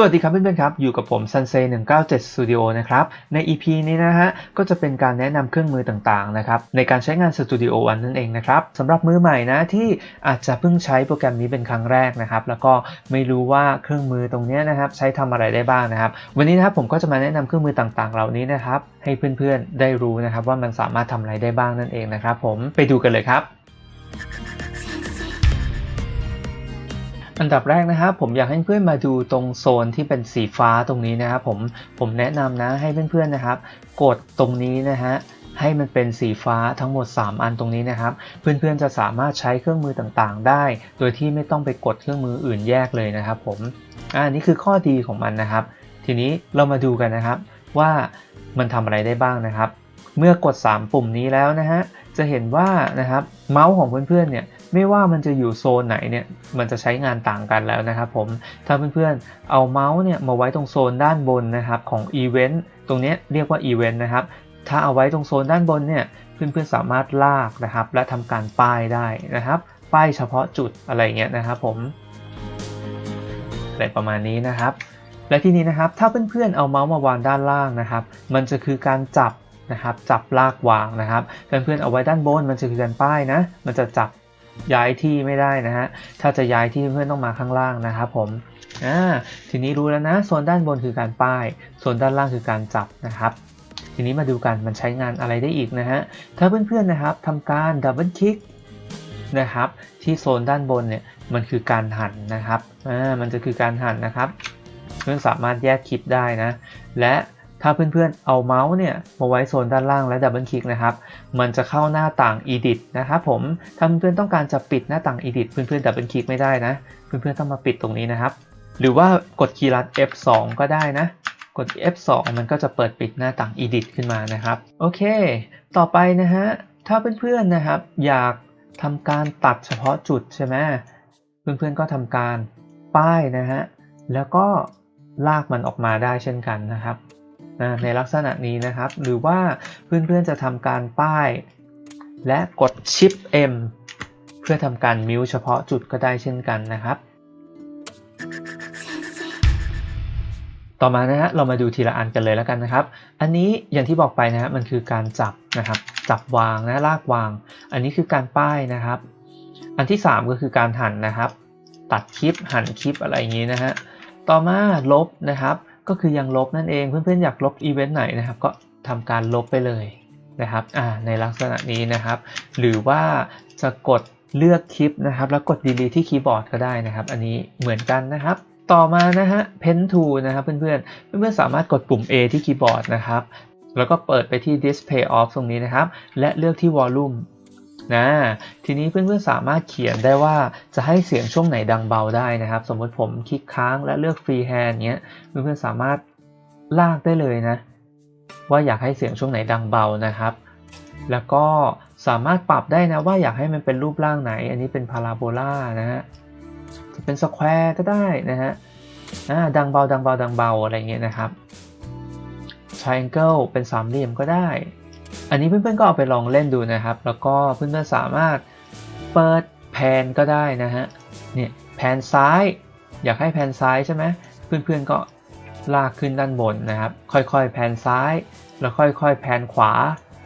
สวัสดีครับเพื่อนๆครับ อยู่กับผม s u n s e 197 Studio นะครับ ใน EP นี้นะฮะ ก็จะเป็นการแนะนำเครื่องมือต่างๆนะครับ ในการใช้งาน Studio One นั่นเองนะครับสำหรับมือใหม่นะ ที่อาจจะเพิ่งใช้โปรแกรมนี้เป็นครั้งแรกนะครับ แล้วก็ไม่รู้ว่าเครื่องมือตรงนี้นะครับ ใช้ทำอะไรได้บ้างนะครับ วันนี้นะครับผมก็จะมาแนะนำเครื่องมือต่างๆ เหล่านี้นะครับ ให้เพื่อนๆได้รู้นะครับว่ามันสามารถทำอะไรได้บ้างนั่นเองนะครับผมไปดูกันเลยครับ อันดับแรกนะครับผมอยากให้เพื่อนมาดูตรงโซนที่เป็นสีฟ้าตรงนี้นะครับผมผมแนะนำนะให้เพื่อนๆนะครับ กดตรงนี้นะฮะให้มันเป็นสีฟ้าทั้งหมด 3 อันตรงนี้นะครับ เพื่อนๆจะสามารถใช้เครื่องมือต่างๆ ได้ โดยที่ไม่ต้องไปกดเครื่องมืออื่นแยกเลยนะครับผมอ่านี่คือข้อดีของมันนะครับ ทีนี้เรามาดูกันนะครับ ว่ามันทำอะไรได้บ้างนะครับ เมื่อกด 3 ปุ่มนี้แล้วนะฮะจะเห็นว่านะครับเมาส์ของเพื่อนๆเนี่ย ไม่ว่ามันจะอยู่โซนไหนเนี่ยมันจะใช้งานต่างกันแล้วนะครับผมถ้าเพื่อนๆเอาเมาส์เนี่ยมาไว้ตรงโซนด้านบนนะครับของอีเวนต์ตรงนี้เรียกว่าอีเวนต์นะครับถ้าเอาไว้ตรงโซนด้านบนเนี่ยเพื่อนๆสามารถลากนะครับ และทำการป้ายได้นะครับป้ายเฉพาะจุดอะไรเงี้ยนะครับผมอะไรประมาณนี้นะครับ และที่นี้นะครับถ้าเพื่อนๆเอาเมาส์มาวางด้านล่างนะครับ มันจะคือการจับนะครับจับลากวางนะครับเพื่อนๆเอาไว้ด้านบนมันจะคือการป้ายนะ มันจะจับ ย้ายที่ไม่ได้นะฮะ ถ้าจะย้ายที่เพื่อนต้องมาข้างล่างนะครับผมอ่าทีนี้รู้แล้วนะโซนด้านบนคือการป้ายโซนด้านล่างคือการจับนะครับ ทีนี้มาดูกันมันใช้งานอะไรได้อีกนะฮะ ถ้าเพื่อนๆนะครับทำการดับเบิลคลิกนะครับที่โซนด้านบนเนี่ยมันคือการหั่นนะครับอ่ามันจะคือการหั่นนะครับเพื่อนสามารถแยกคลิปได้นะ และ ถ้าเพื่อนๆเอาเมาส์เนี่ยมาไว้โซนด้านล่างและดับเบิลคลิกนะครับ มันจะเข้าหน้าต่าง Edit นะครับผม ถ้าเพื่อนๆต้องการจะปิดหน้าต่าง Edit เพื่อนๆดับเบิลคลิกไม่ได้นะ เพื่อนๆต้องมาปิดตรงนี้นะครับ หรือว่ากดคีย์ลัด F2 ก็ได้นะ กด F2 มันก็จะเปิดปิดหน้าต่าง Edit ขึ้นมานะครับ โอเค ต่อไปนะฮะ ถ้าเพื่อนๆนะครับ อยากทำการตัดเฉพาะจุดใช่ไหมเพื่อนๆก็ทำการป้ายนะฮะ แล้วก็ลากมันออกมาได้เช่นกันนะครับ ในลักษณะนี้นะครับ หรือว่าเพื่อนๆจะทำการป้าย และกด Shift M เพื่อทำการมิวเฉพาะจุดก็ได้เช่นกันนะครับ ต่อมานะฮะเรามาดูทีละอันกันเลยแล้วกันนะครับ อันนี้อย่างที่บอกไปนะฮะมันคือการจับนะครับ จับวางนะลากวาง อันนี้คือการป้ายนะครับ อันที่ 3 ก็คือการหั่นนะครับ ตัดคลิปหั่นคลิปอะไรอย่างนี้นะฮะต่อมาลบนะครับ ก็คือยังลบนั่นเองเพื่อนๆอยากลบอีเวนต์ไหนนะครับ ก็ทำการลบไปเลยนะครับอ่าในลักษณะนี้นะครับ หรือว่าจะกดเลือกคลิปนะครับ แล้วกด delete ที่คีย์บอร์ดก็ได้นะครับ อันนี้เหมือนกันนะครับ ต่อมานะฮะ pen tool นะครับเพื่อนๆเพื่อนๆสามารถกดปุ่ม A ที่คีย์บอร์ดนะครับ แล้วก็เปิดไปที่ display off ตรงนี้นะครับ และเลือกที่ volume นะทีนี้เพื่อนๆสามารถเขียนได้ว่าจะให้เสียงช่วงไหนดังเบาได้นะครับ สมมติผมคลิกค้างและเลือก free hand เงี้ยเพื่อนๆสามารถลากได้เลยนะ ว่าอยากให้เสียงช่วงไหนดังเบานะครับ แล้วก็สามารถปรับได้นะว่าอยากให้มันเป็นรูปร่างไหน อันนี้เป็นพาราโบลานะฮะจะเป็นสแควร์ก็ได้นะฮะดังเบาดังเบาดังเบาอะไรเงี้ยนะครับ triangle เป็นสามเหลี่ยมก็ได้ อันนี้เพื่อนๆก็เอาไปลองเล่นดูนะครับ แล้วก็เพื่อนๆสามารถเปิดแผนก็ได้นะฮะ เนี่ยแผนซ้าย อยากให้แผนซ้ายใช่ไหมเพื่อนๆก็ลากขึ้นด้านบนนะครับ ค่อยๆแผนซ้าย แล้วค่อยๆแผนขวา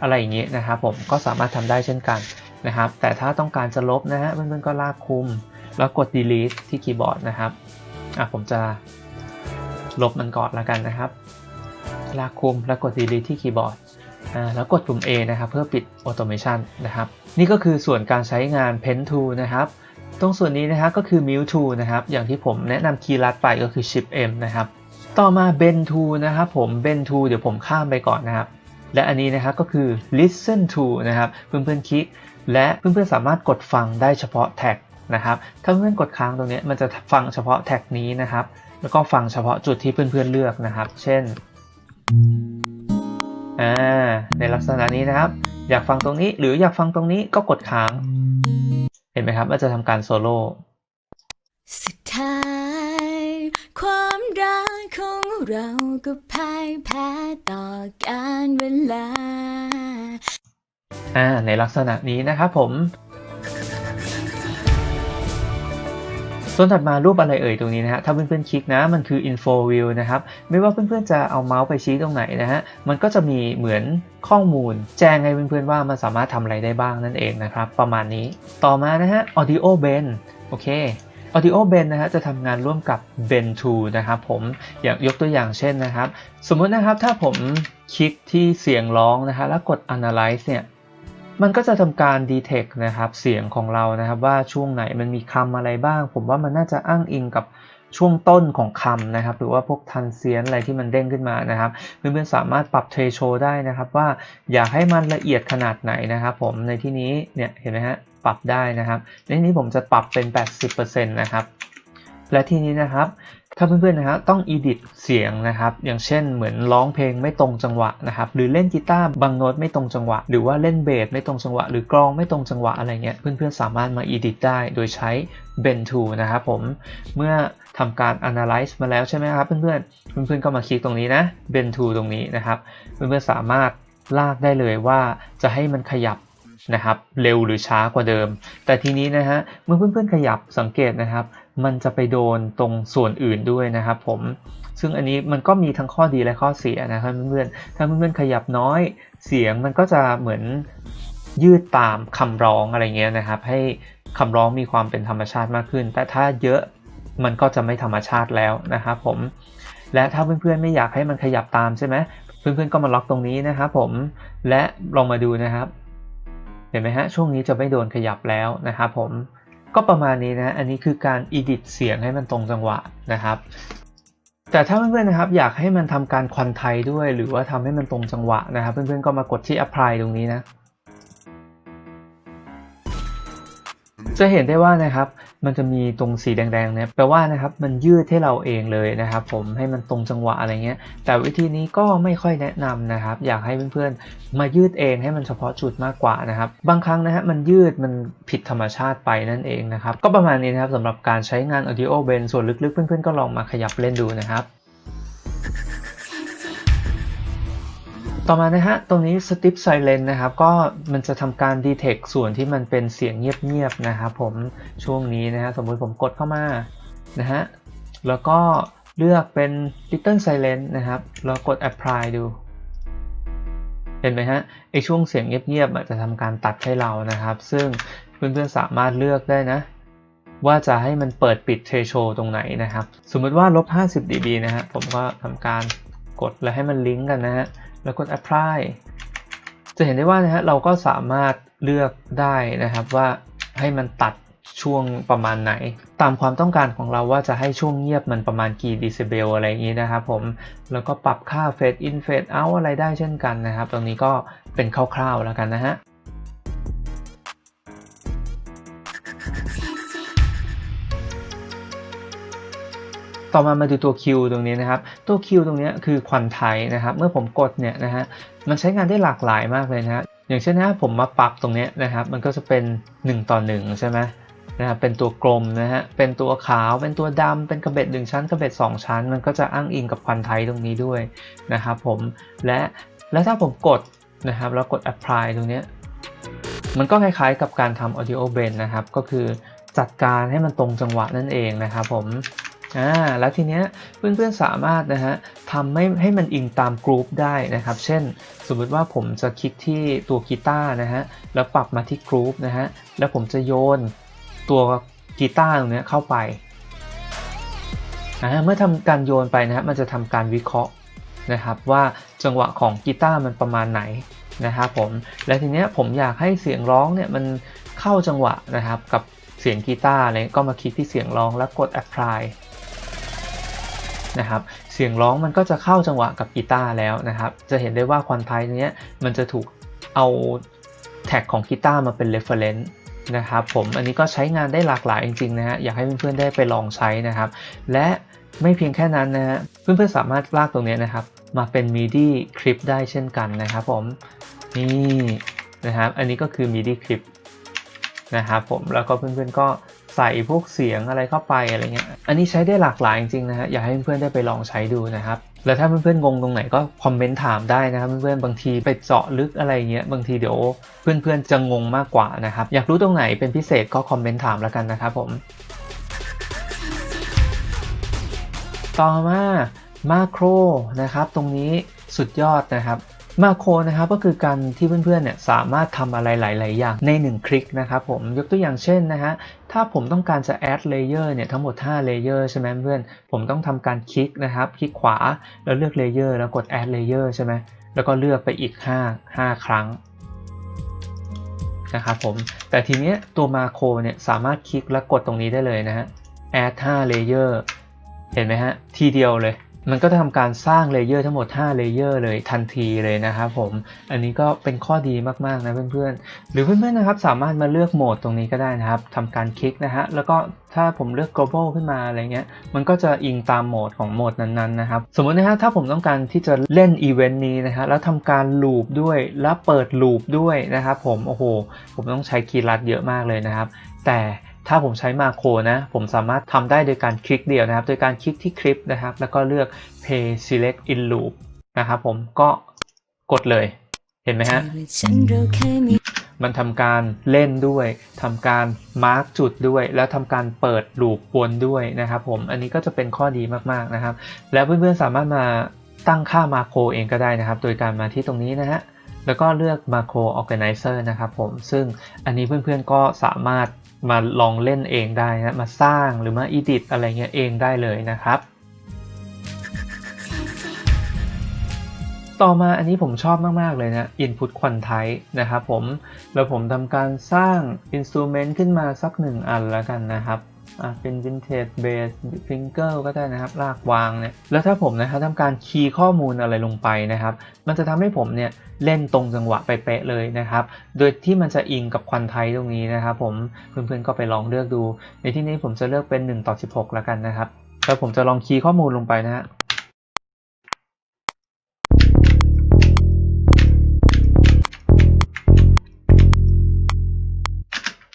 อะไรอย่างเงี้ยนะครับผมก็สามารถทำได้เช่นกันนะครับ แต่ถ้าต้องการจะลบนะฮะเพื่อนๆก็ลากคุม แล้วกด delete ที่คีย์บอร์ดนะครับอะผมจะลบมันก่อนแล้วกันนะครับ ลากคุมแล้วกด delete ที่คีย์บอร์ด แล้วกดปุ่ม A นะครับเพื่อปิด automation นะครับ นี่ก็คือส่วนการใช้งาน pen tool นะครับ ตรงส่วนนี้นะครับก็คือ mute tool นะครับ อย่างที่ผมแนะนำคีย์ลัดไปก็คือ shift m นะครับ ต่อมา bend tool นะครับผม bend tool เดี๋ยวผมข้ามไปก่อนนะครับ และอันนี้นะครับก็คือ listen to นะครับ เพื่อนๆคลิก และเพื่อนๆสามารถกดฟังได้เฉพาะแท็กนะครับ ถ้าเพื่อนๆกดค้างตรงนี้มันจะฟังเฉพาะแท็กนี้นะครับ แล้วก็ฟังเฉพาะจุดที่เพื่อนๆเลือกนะครับ เช่น อ่าในลักษณะนี้นะครับ อยากฟังตรงนี้หรืออยากฟังตรงนี้ก็กดค้าง เห็นไหมครับว่าจะทำการโซโล่สุดท้ายความรักของเราก็พ่ายแพ้ต่อการเวลาอ่าในลักษณะนี้นะครับผม ส่วนถัดมารูปอะไรเอ่ยตรงนี้นะฮะถ้าเพื่อนๆคลิกนะมันคือ info view นะครับไม่ว่าเพื่อนๆจะเอาเมาส์ไปชี้ตรงไหนนะฮะมันก็จะมีเหมือนข้อมูล แจ้งให้เพื่อนๆว่ามันสามารถทำอะไรได้บ้างนั่นเองนะครับประมาณนี้ต่อมานะฮะ audio bend โอเค audio bend นะฮะจะทำงานร่วมกับ bend tool นะครับผมอย่างยกตัวอย่างเช่นนะครับ สมมุตินะครับถ้าผมคลิกที่เสียงร้องนะฮะแล้วกด analyze เนี่ย มันก็จะทำการ detect นะครับเสียงของเรานะครับว่าช่วงไหนมันมีคำอะไรบ้าง ผมว่ามันน่าจะอ้างอิงกับช่วงต้นของคำนะครับ หรือว่าพวกทันเซียนอะไรที่มันเด้งขึ้นมานะครับเพื่อนๆสามารถปรับเทรโชได้นะครับ ว่าอยากให้มันละเอียดขนาดไหนนะครับผมในที่นี้เนี่ยเห็นไหมฮะปรับได้นะครับในที่นี้ผมจะปรับเป็น 80%นะครับและทีนี้นะครับ ถ้าเพื่อนๆนะครับต้อง edit เสียงนะครับอย่างเช่นเหมือนร้องเพลงไม่ตรงจังหวะนะครับหรือเล่นกีตาร์บางโน้ตไม่ตรงจังหวะ หรือว่าเล่นเบสไม่ตรงจังหวะ หรือกลองไม่ตรงจังหวะอะไรเงี้ยเพื่อนๆสามารถมา edit ได้โดยใช้ Bend Tool นะครับผมเมื่อทำการ analyze มาแล้วใช่ไหมครับเพื่อนๆเพื่อนๆก็มาคลิกตรงนี้นะ Bend Tool ตรงนี้นะครับเพื่อนๆสามารถลากได้เลยว่าจะให้มันขยับนะครับเร็วหรือช้ากว่าเดิม แต่ทีนี้นะฮะเมื่อเพื่อนๆขยับสังเกตนะครับ มันจะไปโดนตรงส่วนอื่นด้วยนะครับผม ซึ่งอันนี้มันก็มีทั้งข้อดีและข้อเสียนะครับเพื่อนๆ ถ้าเพื่อนๆขยับน้อยเสียงมันก็จะเหมือนยืดตามคำร้องอะไรเงี้ยนะครับ ให้คำร้องมีความเป็นธรรมชาติมากขึ้น แต่ถ้าเยอะมันก็จะไม่ธรรมชาติแล้วนะครับผม และถ้าเพื่อนๆไม่อยากให้มันขยับตามใช่ไหมเพื่อนๆก็มาล็อกตรงนี้นะครับผม และลองมาดูนะครับ เห็นไหมฮะช่วงนี้จะไม่โดนขยับแล้วนะครับผม ก็ประมาณนี้นะ อันนี้คือการ edit เสียงให้มันตรงจังหวะนะครับ แต่ถ้าเพื่อนๆนะครับอยากให้มันทำการควันไทยด้วย หรือว่าทำให้มันตรงจังหวะนะครับ เพื่อนๆก็มากดที่ apply ตรงนี้นะ จะเห็นได้ว่านะครับ มันจะมีตรงสีแดงๆเนี่ยแปลว่านะครับมันยืดให้เราเองเลยนะครับผมให้มันตรงจังหวะอะไรเงี้ย แต่วิธีนี้ก็ไม่ค่อยแนะนำนะครับ อยากให้เพื่อนๆ มายืดเองให้มันเฉพาะจุดมากกว่านะครับ บางครั้งนะฮะมันยืดมันผิดธรรมชาติไปนั่นเองนะครับ ก็ประมาณนี้นะครับสำหรับการใช้งาน Audio Bend ส่วนลึกๆ เพื่อนๆ ก็ลองมาขยับเล่นดูนะครับ ต่อมานะฮะ ตรงนี้ Stip Silent นะครับ ก็มันจะทำการ detect ส่วนที่มันเป็นเสียงเงียบๆนะครับผม ช่วงนี้นะฮะ สมมติผมกดเข้ามา นะฮะ แล้วก็เลือกเป็น Little Silent นะครับ แล้วกด Apply ดู เห็นไหมฮะ ไอช่วงเสียงเงียบๆจะทำการตัดให้เรานะครับ ซึ่งเพื่อนๆสามารถเลือกได้นะ ว่าจะให้มันเปิดปิด threshold ตรงไหนนะครับ สมมติว่าลบ 50 dB นะฮะ ผมก็ทำการกดแล้วให้มันลิงก์กันนะฮะ แล้วกด apply จะเห็นได้ว่านะฮะเราก็สามารถเลือกได้นะครับว่าให้มันตัดช่วงประมาณไหน ตามความต้องการของเราว่าจะให้ช่วงเงียบมันประมาณกี่ดิสเบลอะไรอย่างนี้นะครับผม แล้วก็ปรับค่า fade in fade out อะไรได้เช่นกันนะครับ ตรงนี้ก็เป็นคร่าวๆแล้วกันนะฮะ ต่อมามาดูตัว Q ตรงนี้นะครับ ตัว Q ตรงนี้คือควันไทยนะครับ เมื่อผมกดเนี่ยนะฮะ มันใช้งานได้หลากหลายมากเลยนะฮะ อย่างเช่นนะผมมาปรับตรงนี้นะครับ มันก็จะเป็น 1 ต่อ 1 ใช่ไหมนะครับเป็นตัวกลมนะฮะ เป็นตัวขาว เป็นตัวดำเป็นกระเบ็ด1ชั้น กระเบ็ด2 ชั้น มันก็จะอ้างอิงกับควันไทยตรงนี้ด้วยนะครับผม และ และถ้าผมกดนะครับ แล้วกด apply ตรงนี้ มันก็คล้ายๆกับการทำ audio blend นะครับ ก็คือจัดการให้มันตรงจังหวะนั่นเองนะครับผม อ่าแล้วทีเนี้ยเพื่อนๆสามารถนะฮะทำให้ให้มันอิงตามกรุ๊ปได้นะครับ เช่น สมมุติว่าผมจะคลิกที่ตัวกีตาร์นะฮะแล้วปรับมาที่กรุ๊ปนะฮะแล้วผมจะโยนตัวกีตาร์ตรงเนี้ยเข้าไปเมื่อทำการโยนไปนะฮะมันจะทำการวิเคราะห์นะครับว่าจังหวะของกีตาร์มันประมาณไหนนะครับผมและทีเนี้ยผมอยากให้เสียงร้องเนี่ยมันเข้าจังหวะนะครับกับเสียงกีตาร์อะไรก็มาคลิกที่เสียงร้องแล้วกด apply นะครับ เสียงร้องมันก็จะเข้าจังหวะกับกีตาร์แล้วนะครับ จะเห็นได้ว่าควันไทเนี้ยมันจะถูกเอาแท็กของกีตาร์มาเป็น reference นะครับผมอันนี้ก็ใช้งานได้หลากหลายจริงๆนะฮะอยากให้เพื่อนๆได้ไปลองใช้นะครับ และไม่เพียงแค่นั้นนะฮะเพื่อนๆสามารถลากตรงนี้นะครับ มาเป็น MIDI คลิปได้เช่นกันนะครับผมนี่นะครับอันนี้ก็คือ MIDI คลิปนะครับผมแล้วก็เพื่อนๆก็ ใส่พวกเสียงอะไรเข้าไปอะไรเงี้ย อันนี้ใช้ได้หลากหลายจริงๆนะฮะ อยากให้เพื่อนๆได้ไปลองใช้ดูนะครับ แล้วถ้าเพื่อนๆงงตรงไหนก็คอมเมนต์ถามได้นะครับเพื่อนๆ บางทีไปเจาะลึกอะไรเงี้ย บางทีเดี๋ยวเพื่อนๆจะงงมากกว่านะครับ อยากรู้ตรงไหนเป็นพิเศษก็คอมเมนต์ถามแล้วกันนะครับผม ต่อมามาโครนะครับ ตรงนี้สุดยอดนะครับ มาโครนะครับก็คือการที่เพื่อนๆเนี่ยสามารถทำอะไรหลาย ๆ อย่างใน 1 คลิกนะครับผมยกตัวอย่างเช่นนะฮะถ้าผมต้องการจะ add layer เนี่ยทั้งหมด5 layer ใช่ไหมเพื่อนผมต้องทำการคลิกนะครับ คลิกขวาแล้วเลือก layer แล้วกด add layer ใช่ไหมแล้วก็เลือกไปอีก 5 5 ครั้งนะครับผมแต่ทีเนี้ยตัวมาโครเนี่ยสามารถคลิกแล้วกดตรงนี้ได้เลยนะฮะ add 5 layer เห็นไหมฮะทีเดียวเลย มันก็จะทำการสร้างเลเยอร์ทั้งหมด 5 เลเยอร์เลยทันทีเลยนะครับผม อันนี้ก็เป็นข้อดีมากๆนะเพื่อนๆ หรือเพื่อนๆนะครับสามารถมาเลือกโหมดตรงนี้ก็ได้นะครับทำการคลิกนะฮะ แล้วก็ถ้าผมเลือก global ขึ้นมาอะไรเงี้ย มันก็จะอิงตามโหมดของโหมดนั้นๆนะครับ สมมตินะฮะถ้าผมต้องการที่จะเล่นอีเวนต์นี้นะฮะ แล้วทำการลูปด้วย แล้วเปิดลูปด้วยนะครับผม โอ้โห ผมต้องใช้คีย์ลัดเยอะมากเลยนะครับ แต่ ถ้าผมใช้มาโครนะ ผมสามารถทำได้โดยการคลิกเดียวนะครับ โดยการคลิกที่คลิปนะครับ แล้วก็เลือก Pay Select in Loop นะครับผมก็กดเลย เห็นไหมฮะมีมันทำการเล่นด้วยทำการมาร์กจุดด้วย แล้วทำการเปิดลูปวนด้วยนะครับผม อันนี้ก็จะเป็นข้อดีมากๆนะครับ แล้วเพื่อนๆสามารถมาตั้งค่ามาโครเองก็ได้นะครับ โดยการมาที่ตรงนี้นะฮะ แล้วก็เลือก Macro Organizer นะครับผม ซึ่งอันนี้เพื่อนๆก็สามารถ มาลองเล่นเองได้นะมาสร้างหรือมาอีดิตอะไรเงี้ยเองได้เลยนะครับ ต่อมาอันนี้ผมชอบมาก ๆ เลยนะ Input Quantize นะครับผม แล้วผมทำการสร้าง Instrument ขึ้นมาสักหนึ่งอันแล้วกันนะครับ อะเป็น vintage base finger ก็ได้นะครับ ลากวางเนี่ย แล้วถ้าผมนะครับทำการคีย์ข้อมูลอะไรลงไปนะครับ มันจะทำให้ผมเนี่ยเล่นตรงจังหวะไปเป๊ะเลยนะครับ โดยที่มันจะอิงกับควันไทยตรงนี้นะครับผม เพื่อนๆก็ไปลองเลือกดู ในที่นี้ผมจะเลือกเป็น1ต่อ16 แล้วกันนะครับ แล้วผมจะลองคีย์ข้อมูลลงไปนะฮะ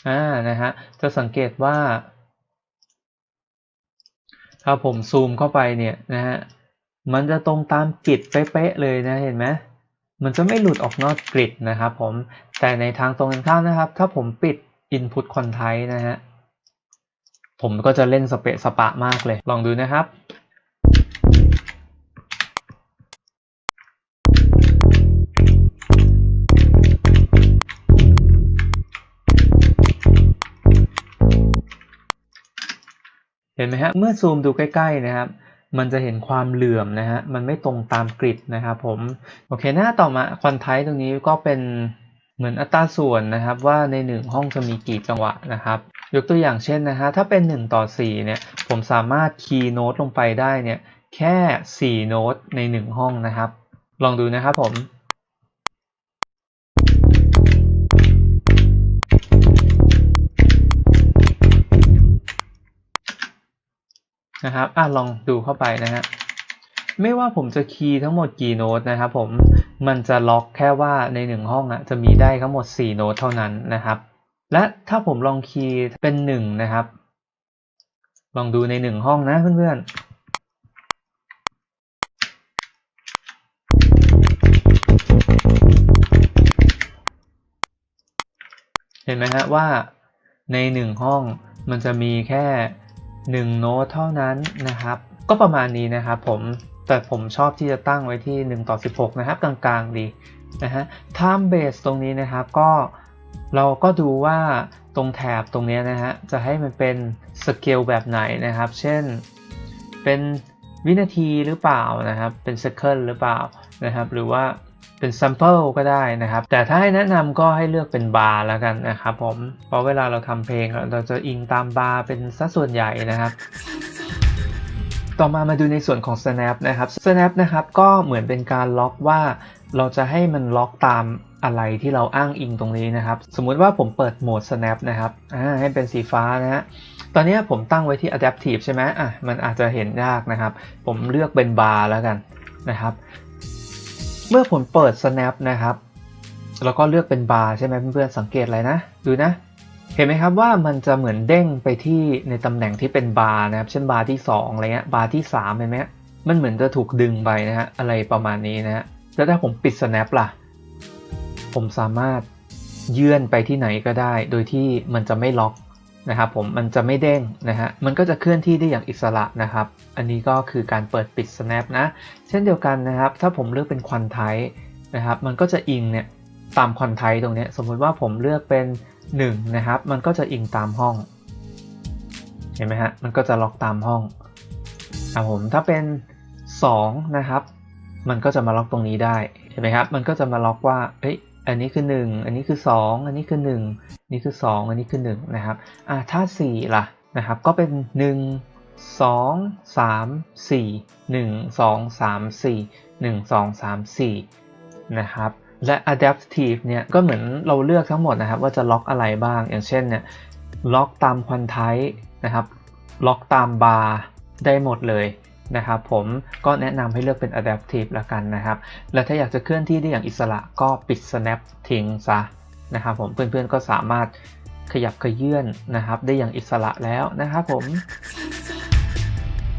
อ่า นะฮะ จะสังเกตว่า ถ้าผมซูมเข้าไปเนี่ยนะฮะมันจะตรงตามกริดเป๊ะๆเลยนะเห็นไหมมันจะไม่หลุดออกนอกกริดนะครับผมแต่ในทางตรงกันข้ามนะครับ ถ้าผมปิด Input Content นะฮะผมก็จะเล่นสเปะสปะมากเลย ลองดูนะครับ เห็นไหมฮะ เมื่อซูมดูใกล้ๆนะครับ มันจะเห็นความเหลื่อมนะฮะ มันไม่ตรงตามกริดนะครับผม โอเค หน้าต่อมาควันไทตรงนี้ก็เป็นเหมือนอัตราส่วนนะครับว่าใน 1 ห้องจะมีกี่จังหวะนะครับ ยกตัวอย่างเช่นนะฮะถ้าเป็น 1 ต่อ 4 เนี่ย ผมสามารถคีย์โน้ตลงไปได้เนี่ยแค่ 4 โน้ตใน 1 ห้องนะครับ ลองดูนะครับผม นะครับอะลองดูเข้าไปนะฮะไม่ว่าผมจะคีย์ทั้งหมดกี่โน้ตนะครับผมมันจะล็อกแค่ว่าในหนึ่งห้องอะจะมีได้ทั้งหมด 4 โน้ตเท่านั้นนะครับ และถ้าผมลองคีย์เป็น 1 นะครับ ลองดูใน 1 ห้องนะเพื่อนๆเห็นไหมฮะว่าใน1ห้องมันจะมีแค่ 1 โน้ตเท่านั้นนะครับ ก็ประมาณนี้นะครับผมแต่ผมชอบที่จะตั้งไว้ที่ 1 ต่อ 16 นะครับ กลางๆ ดีนะฮะ time base ตรงนี้นะครับก็เราก็ดูว่าตรงแถบตรงนี้นะฮะ จะให้มันเป็นสเกลแบบไหนนะครับ เช่น เป็นวินาทีหรือเปล่านะครับ เป็น second หรือเปล่านะครับ หรือว่า เป็น sample ก็ได้นะครับ แต่ถ้าให้แนะนำก็ให้เลือกเป็นบาร์แล้วกันนะครับผมเพราะเวลาเราทำเพลงเราจะอิงตามบาร์เป็นสัดส่วนใหญ่นะครับต่อมามาดูในส่วนของ snap นะครับ snap นะครับก็เหมือนเป็นการล็อกว่าเราจะให้มันล็อกตามอะไรที่เราอ้างอิงตรงนี้นะครับ สมมุติว่าผมเปิดโหมด snap นะครับให้เป็นสีฟ้านะฮะตอนนี้ผมตั้งไว้ที่ adaptive ใช่ไหมอะมันอาจจะเห็นยากนะครับ ผมเลือกเป็นบาร์แล้วกันนะครับ เมื่อผมเปิด snap นะครับ แล้วก็เลือกเป็นบาร์ใช่ไหมเพื่อนๆสังเกตอะไรนะ ดูนะ เห็นไหมครับว่ามันจะเหมือนเด้งไปที่ในตำแหน่งที่เป็นบาร์นะครับ เช่นบาร์ที่2อะไรเงี้ย บาร์ที่3เห็นไหมมันเหมือนจะถูกดึงไปนะฮะ อะไรประมาณนี้นะฮะ แล้วถ้าผมปิด snap ล่ะ ผมสามารถเยื่อนไปที่ไหนก็ได้ โดยที่มันจะไม่ล็อก นะครับผมมันจะไม่เด้งนะฮะมันก็จะเคลื่อนที่ได้อย่างอิสระนะครับ อันนี้ก็คือการเปิดปิด snap นะ เช่นเดียวกันนะครับ ถ้าผมเลือกเป็นควันไทนะครับมันก็จะอิงเนี่ยตามควันไทตรงนี้สมมุติว่าผมเลือกเป็น1นะครับมันก็จะอิงตามห้อง เห็นไหมฮะมันก็จะล็อกตามห้องครับผมถ้าเป็น2นะครับมันก็จะมาล็อกตรงนี้ได้เห็นไหมครับมันก็จะมาล็อกว่าเอ้ย อันนี้คือ 1 อันนี้คือ 2 อันนี้คือ 1 นี่คือ 2 อันนี้คือ 1 นะครับอ่าถ้า4ล่ะนะครับก็เป็น 1 2 3 4 1 2 3 4 1 2 3 4นะครับและ adaptive เนี่ยก็เหมือนเราเลือกทั้งหมดนะครับว่าจะล็อกอะไรบ้าง อย่างเช่นเนี่ยล็อกตามควันไทนะครับล็อกตามบาร์ได้หมดเลย นะครับผมก็แนะนำให้เลือกเป็น adaptive ละกันนะครับ และถ้าอยากจะเคลื่อนที่ได้อย่างอิสระก็ปิด snap ทิ้งซะนะครับผมเพื่อนๆก็สามารถขยับขยื่นนะครับ ได้อย่างอิสระแล้วนะครับผม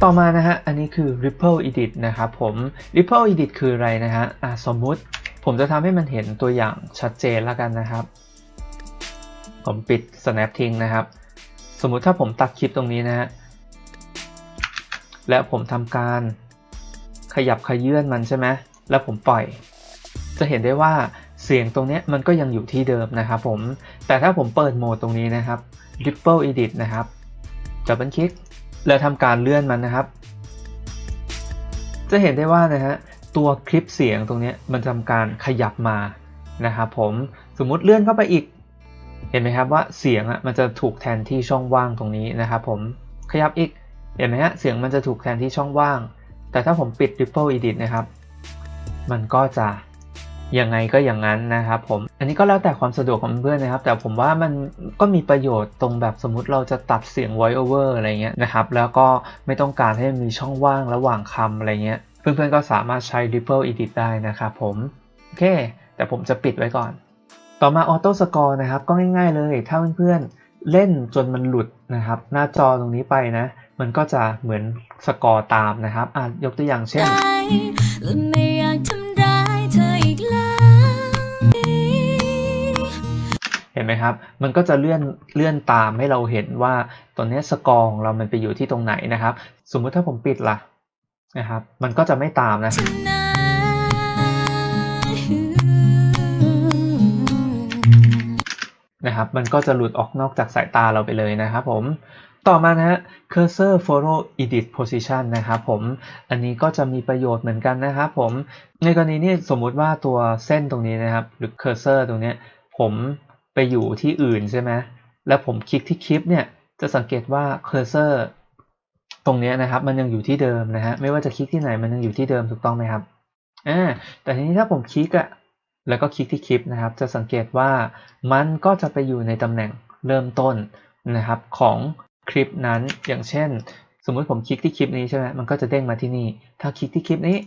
ต่อมานะฮะอันนี้คือ ripple edit นะครับผม ripple edit คืออะไรนะฮะะสมมุติผมจะทำให้มันเห็นตัวอย่างชัดเจนล้วกันนะครับ ผมปิด snap ทิ้งนะครับ สมมุติถ้าผมตัดคลิปตรงนี้นะฮะ และผมทำการขยับขยื่นมันใช่ไหมแล้วผมปล่อย จะเห็นได้ว่าเสียงตรงนี้มันก็ยังอยู่ที่เดิมนะครับผม แต่ถ้าผมเปิดโหมดตรงนี้นะครับ Ripple Edit นะครับ ดับเบิลคลิก แล้วทำการเลื่อนมันนะครับ จะเห็นได้ว่านะฮะตัวคลิปเสียงตรงนี้มันทำการขยับมานะครับผม สมมุติเลื่อนเข้าไปอีก เห็นไหมครับว่าเสียงอะมันจะถูกแทนที่ช่องว่างตรงนี้นะครับผม ขยับอีก เห็นไหมฮะ เสียงมันจะถูกแทนที่ช่องว่าง แต่ถ้าผมปิด Ripple Edit นะครับ มันก็จะยังไงก็อย่างนั้นนะครับผม อันนี้ก็แล้วแต่ความสะดวกของเพื่อนนะครับ แต่ผมว่ามันก็มีประโยชน์ตรงแบบสมมติเราจะตัดเสียง voice over อะไรเงี้ยนะครับ แล้วก็ไม่ต้องการให้มีช่องว่างระหว่างคำอะไรเงี้ย เพื่อนๆก็สามารถใช้ Ripple Edit ได้นะครับผม โอเค แต่ผมจะปิดไว้ก่อน ต่อมา Auto Score นะครับ ก็ง่ายๆเลย ถ้าเพื่อนๆเล่นจนมันหลุดนะครับ หน้าจอตรงนี้ไปนะ มันก็จะเหมือนสกอร์ตามนะครับอะยกตัวอย่างเช่น เห็นไหมครับ มันก็จะเลื่อนเลื่อนตามให้เราเห็นว่าตัวนี้สกอร์ของเรามันไปอยู่ที่ตรงไหนนะครับ สมมุติถ้าผมปิดล่ะนะครับ มันก็จะไม่ตามนะนะครับ มันก็จะหลุดออกนอกจากสายตาเราไปเลยนะครับผม ต่อมานะฮะ cursor follow edit position นะครับผม อันนี้ก็จะมีประโยชน์เหมือนกันนะครับผม ในกรณีนี้สมมุติว่าตัวเส้นตรงนี้นะครับ หรือ cursor ตรงนี้ผมไปอยู่ที่อื่นใช่ไหมแล้วผมคลิกที่คลิปเนี่ย จะสังเกตว่า cursor ตรงนี้นะครับ มันยังอยู่ที่เดิมนะฮะ ไม่ว่าจะคลิกที่ไหนมันยังอยู่ที่เดิมถูกต้องไหมครับ อ่า แต่ทีนี้ถ้าผมคลิกอะแล้วก็คลิกที่คลิปนะครับ จะสังเกตว่ามันก็จะไปอยู่ในตำแหน่งเริ่มต้นนะครับของ คลิปนั้น อย่างเช่น สมมุติผมคลิกที่คลิปนี้ใช่ไหมมันก็จะเด้งมาที่นี่ ถ้าคลิกที่คลิปนี้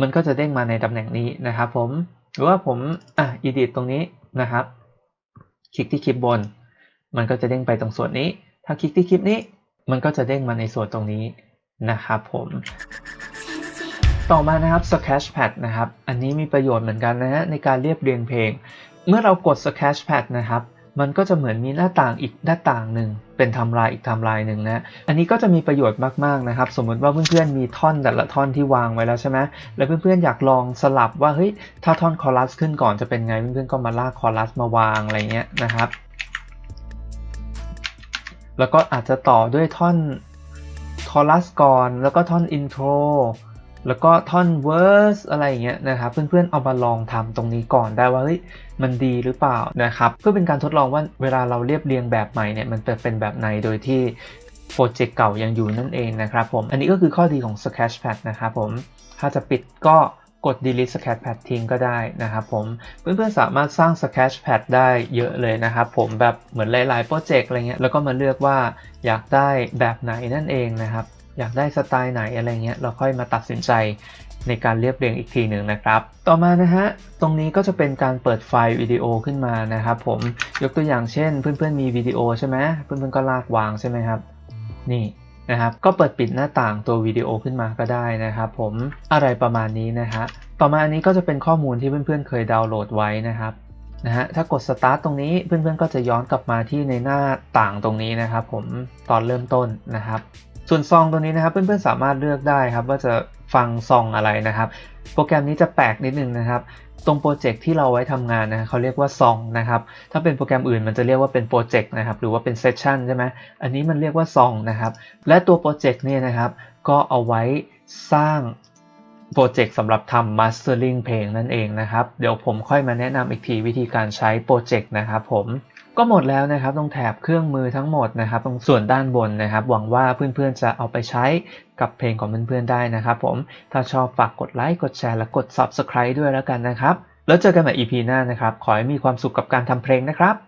มันก็จะเด้งมาในตำแหน่งนี้นะครับผม หรือว่าผมอะ edit ตรงนี้นะครับ คลิกที่คลิปบน มันก็จะเด้งไปตรงส่วนนี้ ถ้าคลิกที่คลิปนี้ มันก็จะเด้งมาในส่วนตรงนี้นะครับผม ต่อมานะครับ Sketchpad นะครับ อันนี้มีประโยชน์เหมือนกันนะฮะในการเรียบเรียงเพลง เมื่อเรากด Sketchpad นะครับ มันก็จะเหมือนมีหน้าต่างอีกหน้าต่างหนึ่งเป็นไทม์ไลน์อีกไทม์ไลน์หนึ่งนะอันนี้ก็จะมีประโยชน์มากๆนะครับ สมมติว่าเพื่อนๆมีท่อนแต่ละท่อนที่วางไว้แล้วใช่ไหมแล้วเพื่อนๆอยากลองสลับว่าเฮ้ยถ้าท่อนคอรัสขึ้นก่อนจะเป็นไงเพื่อนๆก็มาลากคอรัสมาวางอะไรเงี้ยนะครับแล้วก็อาจจะต่อด้วยท่อนคอรัสก่อน แล้วก็ท่อนอินโทรแล้วก็ท่อนเวอร์สอะไรอย่างเงี้ยนะครับ เพื่อนๆเอามาลองทำตรงนี้ก่อนได้ว่าเฮ้ย มันดีหรือเปล่านะครับเพื่อเป็นการทดลองว่าเวลาเราเรียบเรียงแบบใหม่เนี่ยมันจะเป็นแบบไหนโดยที่โปรเจกต์เก่ายังอยู่นั่นเองนะครับผมอันนี้ก็คือข้อดีของ Sketchpad นะครับผมถ้าจะปิดก็กด delete Sketchpad ทิ้งก็ได้นะครับผม เพื่อนๆสามารถสร้าง Sketchpad ได้เยอะเลยนะครับผมแบบเหมือนหลายๆโปรเจกต์อะไรเงี้ยแล้วก็มาเลือกว่าอยากได้แบบไหนนั่นเองนะครับ อยากได้สไตล์ไหนอะไรเงี้ยเราค่อยมาตัดสินใจ ในการเรียบเรียงอีกทีหนึ่งนะครับ ต่อมานะฮะตรงนี้ก็จะเป็นการเปิดไฟล์วิดีโอขึ้นมานะครับผมยกตัวอย่างเช่น เพื่อนๆมีวิดีโอใช่ไหมเพื่อนๆก็ลากวางใช่ไหมครับนี่นะครับก็เปิดปิดหน้าต่างตัววิดีโอขึ้นมาก็ได้นะครับผมอะไรประมาณนี้นะฮะต่อมาอันนี้ก็จะเป็นข้อมูลที่เพื่อนๆเคยดาวน์โหลดไว้นะครับนะฮะถ้ากด start ตรงนี้เพื่อนๆก็จะย้อนกลับมาที่ในหน้าต่างตรงนี้นะครับผมตอนเริ่มต้นนะครับ ส่วนซองตรงนี้นะครับเพื่อนๆสามารถเลือกได้ครับว่าจะฟังซองอะไรนะครับ โปรแกรมนี้จะแปลกนิดนึงนะครับ ตรงโปรเจกต์ที่เราไว้ทำงานนะเขาเรียกว่าซองนะครับถ้าเป็นโปรแกรมอื่นมันจะเรียกว่าเป็นโปรเจกต์นะครับหรือว่าเป็นเซสชันใช่ไหมอันนี้มันเรียกว่าซองนะครับและตัวโปรเจกต์เนี่ยนะครับก็เอาไว้สร้างโปรเจกต์สำหรับทำ mastering เพลงนั่นเองนะครับ เดี๋ยวผมค่อยมาแนะนำอีกทีวิธีการใช้โปรเจกต์นะครับผม ก็หมดแล้วนะครับตรงแถบเครื่องมือทั้งหมดนะครับ ตรงส่วนด้านบนนะครับ หวังว่าเพื่อนๆจะเอาไปใช้กับเพลงของเพื่อนๆได้นะครับ ผมถ้าชอบฝากกดไลค์กดแชร์และกด Subscribe ด้วยแล้วกันนะครับ แล้วเจอกันใหม่ EP หน้านะครับ ขอให้มีความสุขกับการทำเพลงนะครับ